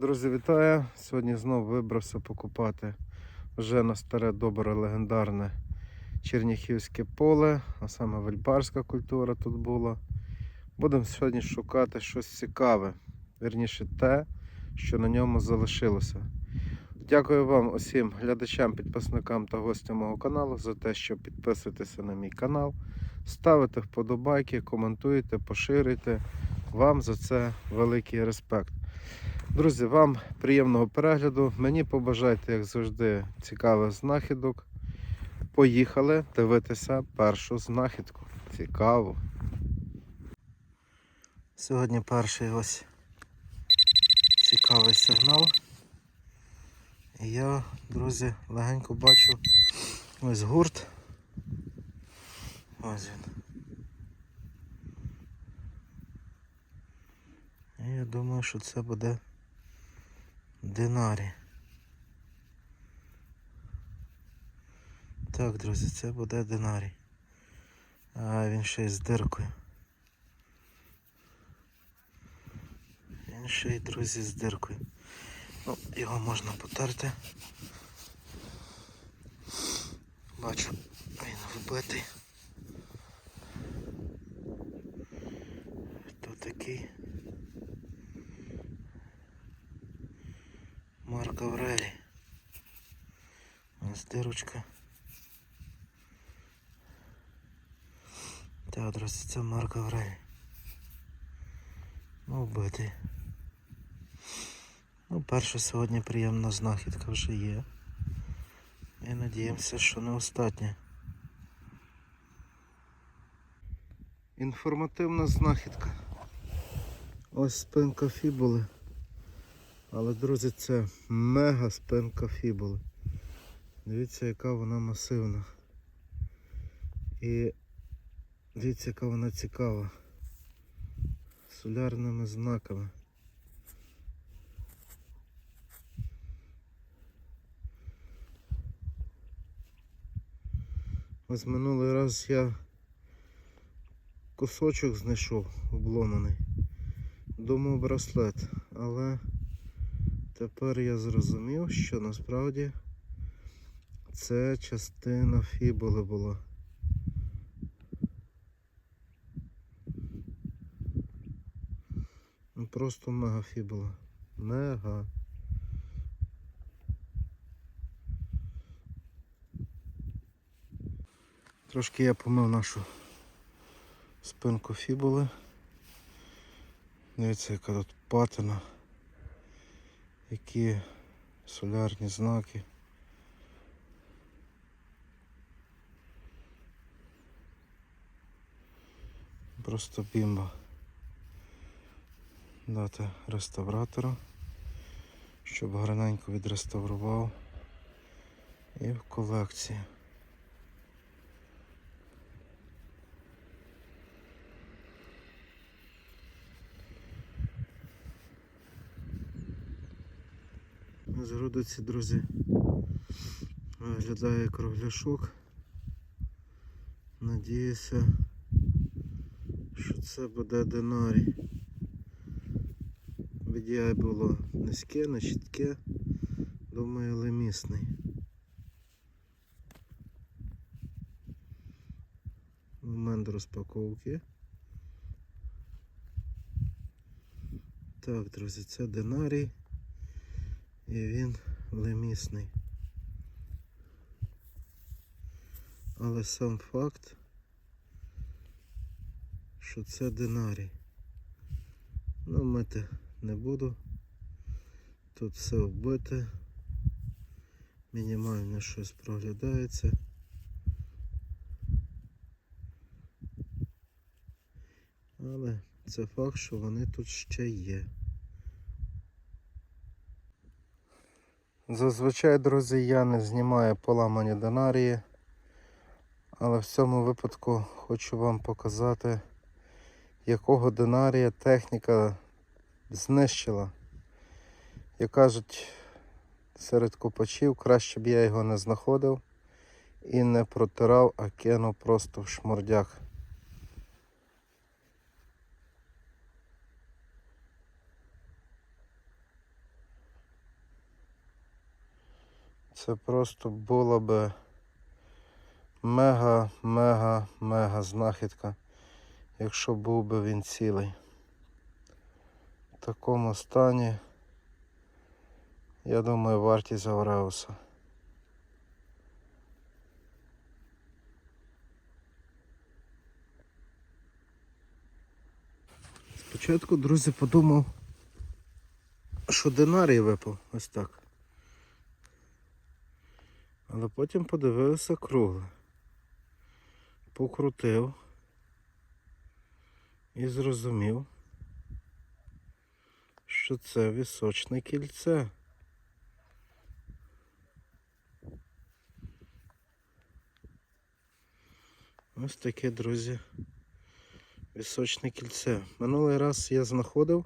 Друзі, вітаю! Сьогодні знову вибрався покупати вже на старе добре легендарне Черніхівське поле, а саме вельбарська культура тут була. Будемо сьогодні шукати щось цікаве, вірніше те, що на ньому залишилося. Дякую вам усім глядачам, підписникам та гостям мого каналу за те, що підписуєтеся на мій канал, ставите вподобайки, коментуєте, поширюєте. Вам за це великий респект. Друзі, вам приємного перегляду. Мені побажайте, як завжди, цікавих знахідок. Поїхали дивитися першу знахідку. Цікаво. Сьогодні перший ось цікавий сигнал. І я, друзі, легенько бачу ось гурт. Ось він. І я думаю, що це буде динарі. Так, друзі, це буде динарій. А він ще й з диркою. Він ще й, друзі, з диркою. Ну, його можна потерти. Бачу, він вбитий. Друзі, це Марк Аврелій. Ну, вбитий. Ну, перша сьогодні приємна знахідка вже є. І надіємося, що не остання. Інформативна знахідка. Ось спинка фібули. Але, друзі, це мега спинка фібули. Дивіться, яка вона масивна. І дивіться, яка вона цікава. Солярними знаками. Ось минулий раз я кусочок знайшов обломаний. Думав браслет, але тепер я зрозумів, що насправді це частина фібули була. Просто мега фібула. Мега. Трошки я помив нашу спинку фібули. Дивіться, яка тут патина, які солярні знаки. Просто бімба. Дати реставратору, щоб гарненько відреставрував і в колекції. З друзі, виглядає кругляшок. Надіюся, що це буде динарій. BDI було низьке, не чітке, думаю, лемісний. Момент розпаковки. Так, друзі, це динарій і він лемісний. Але сам факт, що це динарій. Ну, мити не буду. Тут все вбите. Мінімально щось проглядається. Але це факт, що вони тут ще є. Зазвичай, друзі, я не знімаю поламані динарії, але в цьому випадку хочу вам показати, якого динарія техніка знищила. Як кажуть, серед копачів краще б я його не знаходив і не протирав, а кинув просто в шмордяк. Це просто була би мега, мега, мега знахідка, якщо був би він цілий. В такому стані, я думаю, вартість Авреуса. Спочатку, друзі, подумав, що динарій випав ось так. Але потім подивився кругле. Покрутив і зрозумів, що це вісочне кільце. Ось таке, друзі, вісочне кільце. Минулий раз я знаходив,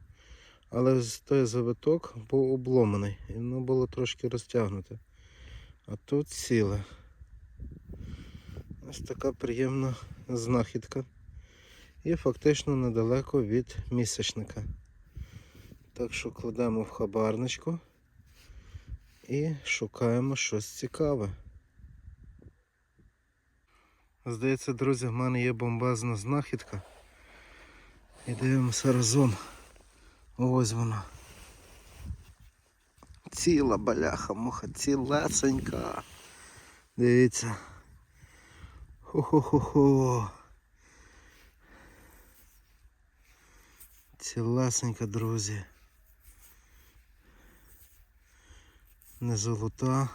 але той завиток був обломаний і воно було трошки розтягнуте. А тут ціле. Ось така приємна знахідка. І фактично недалеко від місячника. Так що кладемо в хабарничку і шукаємо щось цікаве. Здається, друзі, в мене є бомбезна знахідка. І дивимося разом. Ось вона. Ціла баляха, муха, цілесенька. Дивіться. Хо-хо-хо-хо. Цілесенька, друзі. Не золота,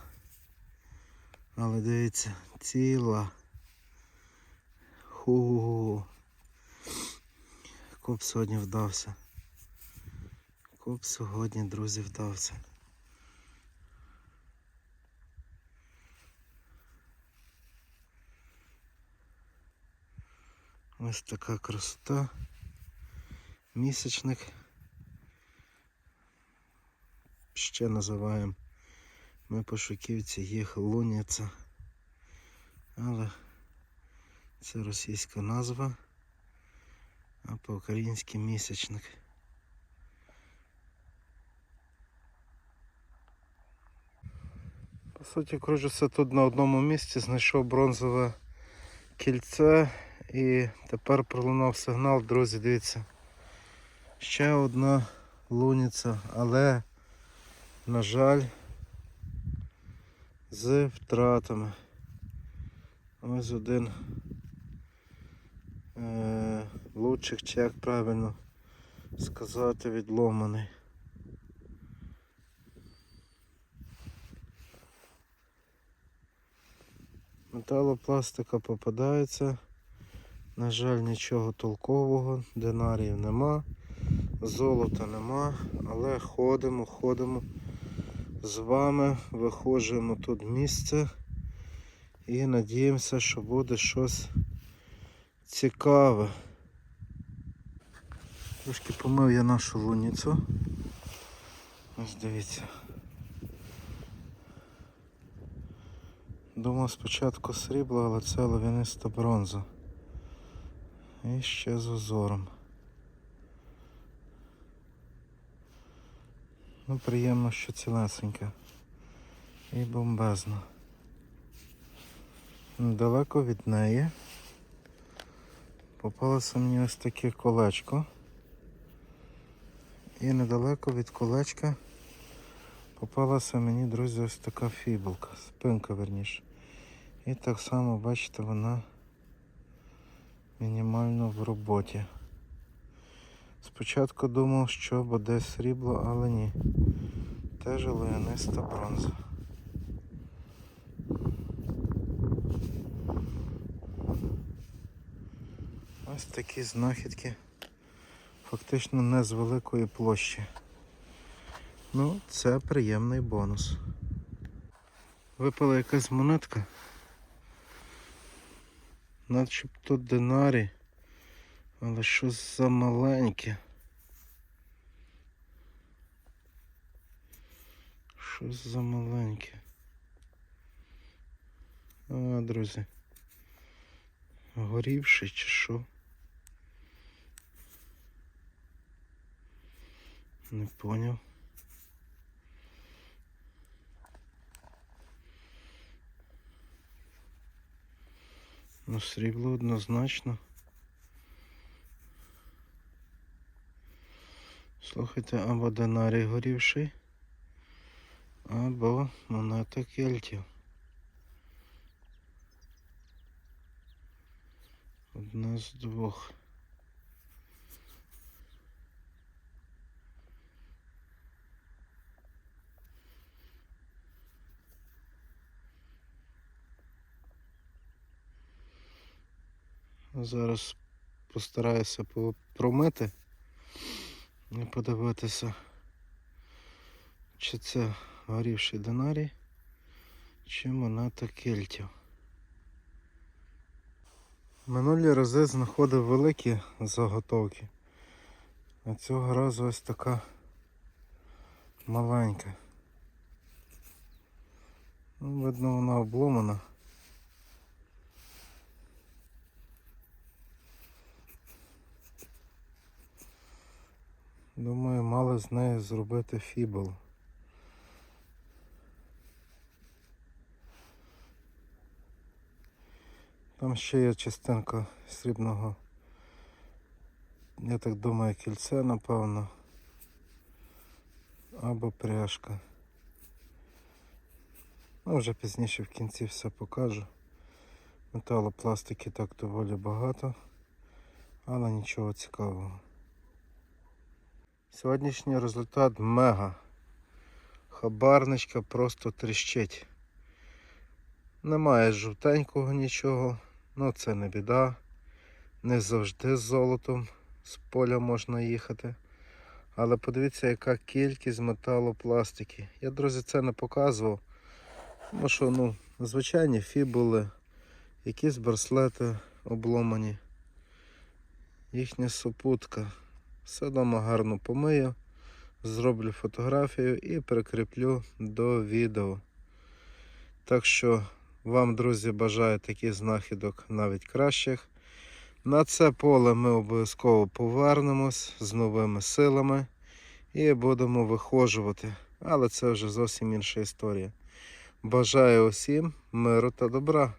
але дивіться, ціла. Ху. Коп сьогодні вдався. Коп сьогодні, друзі, вдався. Ось така красота. Місячник. Ще називаємо ми пошуківці їх луніця. Але це російська назва, а по-українськи місячник. По суті, кружуся тут на одному місці, знайшов бронзове кільце і тепер пролунав сигнал, друзі, дивіться. Ще одна луниця, але, на жаль, з втратами. Ось один е, лучик, чи як правильно сказати, відломаний. Металопластика попадається. На жаль, нічого толкового, динаріїв нема, золота нема, але ходимо, ходимо з вами, виходжуємо тут місце і надіємося, що буде щось цікаве. Трошки помив я нашу луніцю. Ось дивіться. Думав спочатку срібло, але це лавіниста бронза. І ще з узором. Ну, приємно, що цілесеньке. І бомбезно. Далеко від неї попалося мені ось таке колечко. І недалеко від колечка попалася мені, друзі, ось така фібулка, спинка верніше. І так само, бачите, вона мінімально в роботі. Спочатку думав, що буде срібло, але ні. Теж лояниста бронза. Ось такі знахідки. Фактично не з великої площі. Ну, це приємний бонус. Випала якась монетка. Начебто динарій, але що за маленьке? Що за маленьке? А, друзі. Горівший чи що? Не поняв. Ну, срібло однозначно. Слухайте, або динарій горівший, або монета кельтів. Одна з двох. Зараз постараюся по- промити і подивитися, чи це горівший динарій, чи монета кельтів. Минулі рази знаходив великі заготовки, а цього разу ось така маленька. Ну, видно, вона обломана. Думаю, мали з неї зробити фібул. Там ще є частинка срібного. Я так думаю, кільце, напевно. Або пряжка. Ну, вже пізніше в кінці все покажу. Металопластики так доволі багато, але нічого цікавого. Сьогоднішній результат мега. Хабарничка просто тріщить. Немає жовтенького нічого, ну це не біда. Не завжди з золотом з поля можна їхати. Але подивіться, яка кількість металопластики. Я, друзі, це не показував. Тому що, ну, звичайні фібули, якісь браслети обломані, їхня супутка. Все вдома гарно помию, зроблю фотографію і прикріплю до відео. Так що вам, друзі, бажаю таких знахідок навіть кращих. На це поле ми обов'язково повернемось з новими силами і будемо виходжувати. Але це вже зовсім інша історія. Бажаю усім миру та добра.